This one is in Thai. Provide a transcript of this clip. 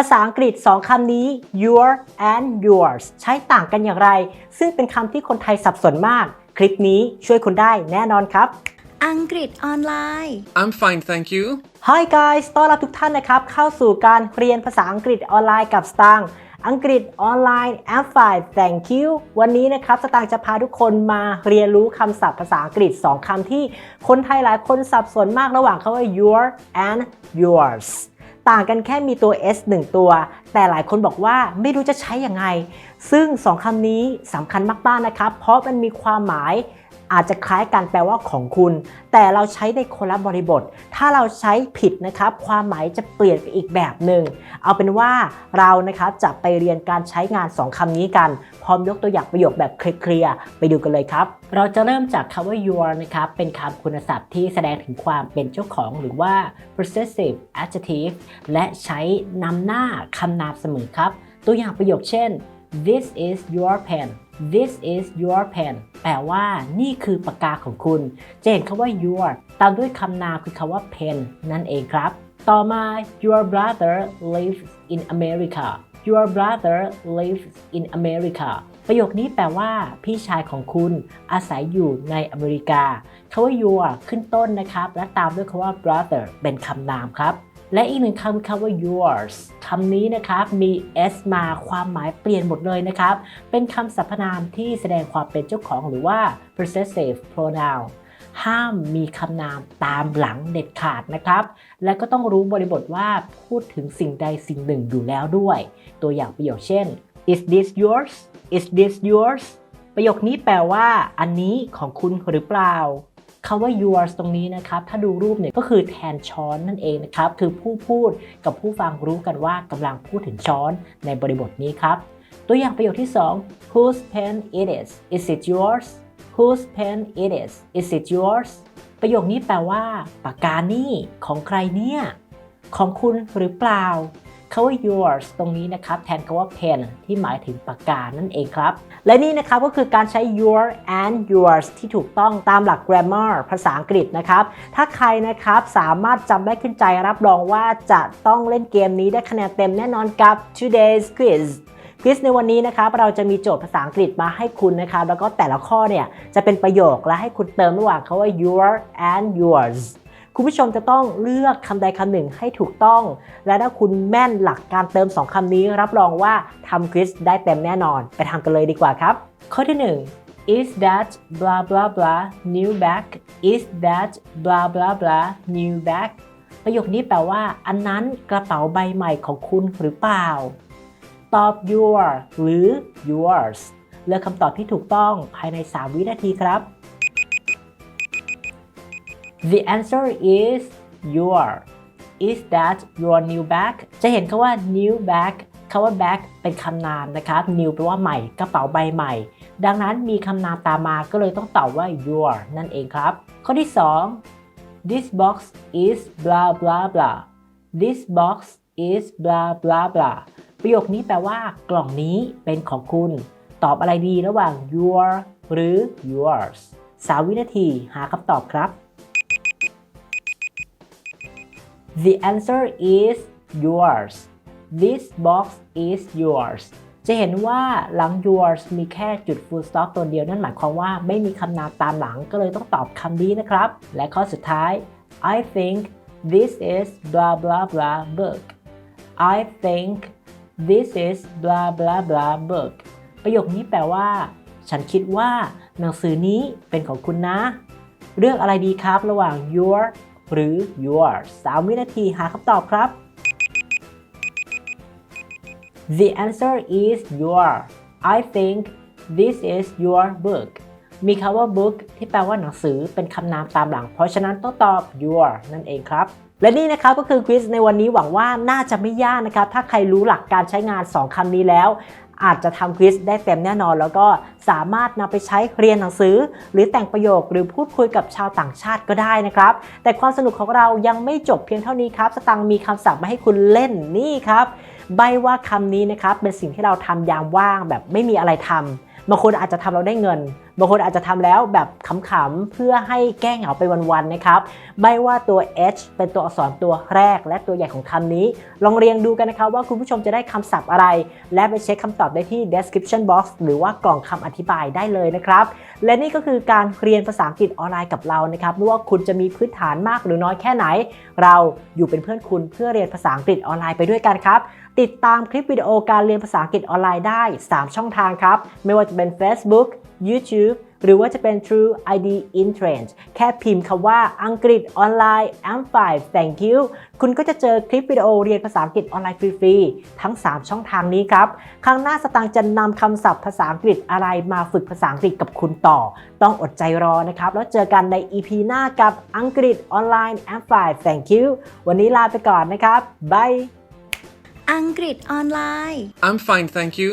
ภาษาอังกฤษ 2 คำนี้ your and yours ใช้ต่างกันอย่างไร ซึ่งเป็นคำที่คนไทยสับสนมาก คลิปนี้ช่วยคุณได้แน่นอนครับ อังกฤษออนไลน์ I'm fine, thank you. Hi guys ต้อนรับทุกท่านนะครับ เข้าสู่การเรียนภาษาอังกฤษออนไลน์กับสตางค์อังกฤษออนไลน์ a m 5 thank you วันนี้นะครับสตางค์จะพาทุกคนมาเรียนรู้คำศัพท์ภาษาอังกฤษ 2คำที่คนไทยหลายคนสับสนมากระหว่างคาว่า your and yours ต่างกันแค่มีตัว s 1 ตัว แต่หลายคนบอกว่าไม่รู้จะใช้ยังไง ซึ่ง 2คำนี้สำคัญมากๆนะครับ เพราะมันมีความหมาย อาจจะคล้ายกันแปลว่าของคุณ แต่เราใช้ในคนละบริบท ถ้าเราใช้ผิดนะครับความหมายจะเปลี่ยนไปอีกแบบหนึ่งเอาเป็นว่าเรานะครับจะไปเรียนการใช้งาน 2คำนี้กัน พร้อมยกตัวอย่างประโยคแบบเคลียร์ไปดูกันเลยครับ เราจะเริ่มจากคำว่า your นะครับเป็นคำคุณศัพท์ที่แสดงถึงความเป็นเจ้าของหรือว่า possessive adjective และใช้นำหน้าคำนามเสมอครับ ตัวอย่างประโยคเช่น this is your pen this is your pen แปลว่านี่คือปากกาของคุณ จะเห็นคำว่า your ตามด้วยคำนามคือคำว่า pen นั่นเองครับ ต่อมา your brother lives in America your brother lives in America ประโยคนี้แปลว่า พี่ชายของคุณอาศัยอยู่ในอเมริกาคำว่า your ขึ้นต้นนะครับ และตามด้วยคำว่า brother เป็นคำนามครับ และอีกหนึ่งคำคือคำว่า yours คำนี้นะครับมี s มาความหมายเปลี่ยนหมดเลยนะครับ เป็นคำสรรพนามที่แสดงความเป็นเจ้าของหรือว่า possessive pronoun ห้ามมีคำนามตามหลังเด็ดขาดนะครับ และก็ต้องรู้บริบทว่าพูดถึงสิ่งใดสิ่งหนึ่งอยู่แล้วด้วย ตัวอย่างประโยคเช่น is this yours is this yours ประโยคนี้แปลว่า อันนี้ของคุณหรือเปล่า คำว่า yours ตรงนี้นะครับ ถ้าดูรูปเนี่ยก็คือแทนช้อนนั่นเองนะครับ คือผู้พูดกับผู้ฟังรู้กันว่ากำลังพูดถึงช้อนในบริบทนี้ครับ ตัวอย่างประโยคที่ 2 whose pen it is is it yours whose pen it is is it yours ประโยคนี้แปลว่า ปากกานี่ของใครเนี่ย ของคุณหรือเปล่า คาว่า yours ตรงนี้นะครับแทนคาว่า pen ที่หมายถึงปากกานั่นเองครับ และนี่นะครับก็คือการใช้ your and yours ที่ถูกต้องตามหลัก grammar ภาษาอังกฤษนะครับ ถ้าใครนะครับสามารถจำได้ขึ้นใจรับรองว่าจะต้องเล่นเกมนี้ได้คะแนนเต็มแน่นอนกับ today's quiz ควิสในวันนี้นะครับเราจะมีโจทย์ภาษาอังกฤษมาให้คุณนะครับแล้วก็แต่ละข้อเนี่ยจะเป็นประโยคและให้คุณเติมระหว่างคาว่า your and yours คุณผู้ชมจะต้องเลือกคำใดคำหนึ่งให้ถูกต้อง และถ้าคุณแม่นหลักการเติม 2คำนี้ รับรองว่าทำควิสได้เต็มแน่นอน ไปทำกันเลยดีกว่าครับ ข้อที่ 1 is that blah blah blah new bag is that blah blah blah new bag ประโยคนี้แปลว่า อันนั้นกระเป๋าใบใหม่ของคุณหรือเปล่า ตอบ your หรือ yours เลือกคำตอบที่ถูกต้องภายใน 3 วินาทีครับ The answer is your is that your new bag จะเห็นคาว่า new bag คาว่า bag เป็นคำนามนะครับ new แปลว่าใหม่ กระเป๋าใบใหม่ ดังนั้นมีคำนามตามมาก็เลยต้องตอบว่า your นั่นเองครับ ข้อที่ 2 this box is blah blah blah this box is blah blah blah ประโยคนี้แปลว่ากล่องนี้เป็นของคุณ ตอบอะไรดีระหว่าง your หรือ yours 3วินาทีหาคำตอบครับ The answer is yours This box is yours จะเห็นว่าหลัง yours มีแค่จุด full stop ตัวเดียวนั่นหมายความว่าไม่มีคำนามตามหลังก็เลยต้องตอบคำนี้นะครับ และข้อสุดท้าย I think this is blah blah blah book I think this is blah blah blah book ประโยคนี้แปลว่า ฉันคิดว่า หนังสือนี้เป็นของคุณนะเลือกอะไรดีครับระหว่าง your หรือ yours 3วินาทีหาคำตอบครับ The answer is your I think this is your book มีคำว่า book ที่แปลว่าหนังสือเป็นคำนามตามหลัง เพราะฉะนั้นต้องตอบ your นั่นเองครับ และนี่นะครับก็คือควิสในวันนี้หวังว่าน่าจะไม่ยากนะครับ ถ้าใครรู้หลักการใช้งาน 2คำนี้แล้ว อาจจะทำควิสได้เต็มแน่นอน แล้วก็สามารถนำไปใช้เรียนหนังสือ หรือแต่งประโยคหรือพูดคุยกับชาวต่างชาติก็ได้นะครับ แต่ความสนุกของเรายังไม่จบเพียงเท่านี้ครับ สตังมีคำศัพท์มาให้คุณเล่นนี่ครับ ใบว่าคำนี้นะครับเป็นสิ่งที่เราทำยามว่างแบบไม่มีอะไรทำบางคนอาจจะทำเราได้เงิน บางคนอาจจะทำแล้วแบบขำๆเพื่อให้แก้เหงาไปวันๆนะครับไม่ว่าตัว H เป็นตัวอักษรตัวแรก และตัวใหญ่ของคำนี้ ลองเรียงดูกันนะครับว่าคุณผู้ชมจะได้คำศัพท์อะไร และไปเช็คคำตอบได้ที่ description box หรือว่ากล่องคำอธิบายได้เลยนะครับ และนี่ก็คือการเรียนภาษาอังกฤษออนไลน์กับเรานะครับไม่ว่าคุณจะมีพื้นฐานมากหรือน้อยแค่ไหน เราอยู่เป็นเพื่อนคุณเพื่อเรียนภาษาอังกฤษออนไลน์ไปด้วยกันครับติดตามคลิปวิดีโอการเรียนภาษาอังกฤษออนไลน์ได้ 3 ช่องทางครับ ไม่ว่าจะเป็น Facebook YouTube หรือว่าจะเป็น True ID in Trends แค่พิมพ์คำว่าอังกฤษออนไลน์ I'm fine thank you คุณก็จะเจอคลิปวิดีโอเรียนภาษาอังกฤษออนไลน์ฟรีๆ ทั้ง 3 ช่องทางนี้ครับ ครั้งหน้าสตางค์จะนำคำศัพท์ภาษาอังกฤษอะไรมาฝึกภาษาอังกฤษกับคุณต่อ ต้องอดใจรอนะครับ แล้วเจอกันใน EP หน้ากับอังกฤษออนไลน์ I'm fine thank you วันนี้ลาไปก่อนนะครับบายอังกฤษออนไลน์ I'm fine, thank you.